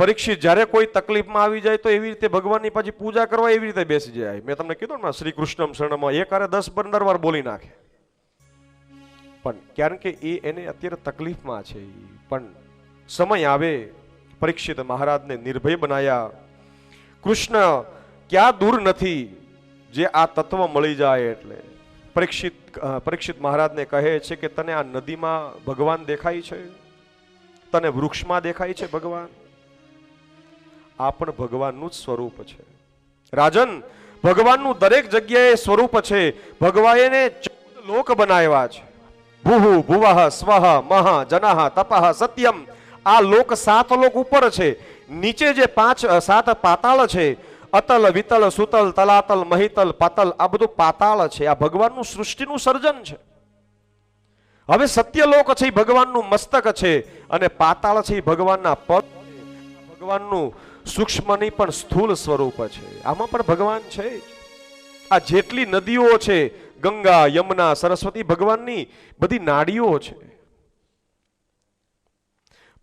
પરીક્ષિત જ્યારે કોઈ તકલીફમાં આવી જાય તો એવી રીતે ભગવાનની પાછી પૂજા કરવા એવી રીતે બેસી જાય. મેં તમને કીધું ને શ્રી કૃષ્ણ શરણમાં એક હારે દસ પંદર વાર બોલી નાખે. પણ કારણ કે એ એને અત્યારે તકલીફમાં છે પણ સમય આવે, પરીક્ષિત મહારાજને નિર્ભય બનાયા. કૃષ્ણ ક્યાં દૂર નથી, જે આ તત્વ મળી જાય એટલે. પરીક્ષિત પરીક્ષિત મહારાજને કહે છે કે તને આ નદીમાં ભગવાન દેખાય છે? તને વૃક્ષમાં દેખાય છે ભગવાન? આ પણ ભગવાનનું જ સ્વરૂપ છે. રાજન, ભગવાનનું દરેક જગ્યાએ સ્વરૂપ છે. ભગવાને ચૌદ લોક બનાવ્યા છે. ભૂહુ ભુવઃ સ્વહ, મહ, જનાહ, તપહ, સત્યમ, આ લોક સાત લોક ઉપર છે. નીચે જે પાંચ સાત પાતાળ છે, અતલ, વિતલ, સુતલ, તલાતલ, મહિતલ, પાતલ, આ બધું પાતાળ છે. આ ભગવાનનું સૃષ્ટિનું સર્જન છે. હવે સત્યલોક છે એ ભગવાનનું મસ્તક છે અને પાતાળ છે ભગવાનના પગ ભગવાનનું સૂક્ષ્મ નહીં પણ સ્થૂળ સ્વરૂપ છે. આમાં પણ ભગવાન છે આ જેટલી નદીઓ છે, ગંગા, યમુના, સરસ્વતી ભગવાનની બધી નાડીઓ છે.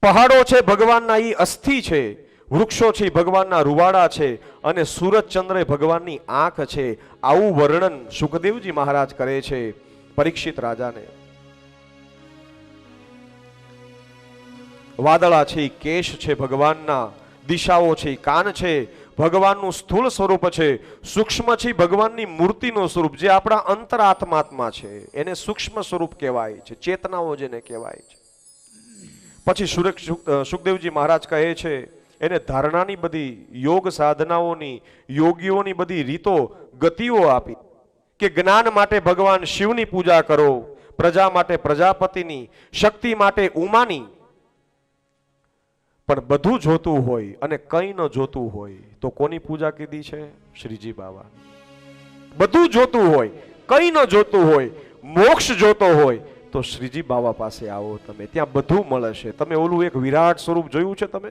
પહાડો છે ભગવાનના, ઈ અસ્થિ છે. વૃક્ષો છે ભગવાનના રૂવાડા છે. અને સૂરજ ચંદ્ર ભગવાનની આંખ છે. આવું વર્ણન સુખદેવજી મહારાજ કરે છે પરીક્ષિત રાજાને. વાદળા છે કેશ છે ભગવાનના. દિશાઓ છે, કાન છે, ભગવાનનું સ્થૂળ સ્વરૂપ છે, સૂક્ષ્મ છે, ભગવાનની મૂર્તિનું સ્વરૂપ જે આપણા અંતરાત્માત્મા છે, એને સૂક્ષ્મ સ્વરૂપ કહેવાય છે, ચેતનાઓ જેને કહેવાય છે. પછી સુરેખ સુખદેવજી મહારાજ કહે છે, એને ધારણાની બધી, યોગ સાધનાઓની, યોગીઓની બધી રીતો, ગતિઓ આપી. કે જ્ઞાન માટે ભગવાન શિવની પૂજા કરો, પ્રજા માટે પ્રજાપતિની, શક્તિ માટે ઉમાની પણ બધું જોતું હોય અને કંઈ ન જોતું હોય, તો કોની પૂજા કીધી છે? શ્રીજી બાબા બધું જોતું હોય, કંઈ ન જોતું હોય, મોક્ષ જોતો હોય, તો શ્રીજી બાબા પાસે આવો તમે. ત્યાં બધું મળે છે. તમે ઓલું એક વિરાટ સ્વરૂપ જોયું છે તમે?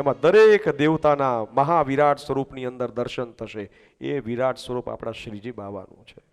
એમાં દરેક દેવતાના મહાવિરાટ સ્વરૂપની અંદર દર્શન થશે. એ વિરાટ સ્વરૂપ આપણા શ્રીજી બાબાનું છે.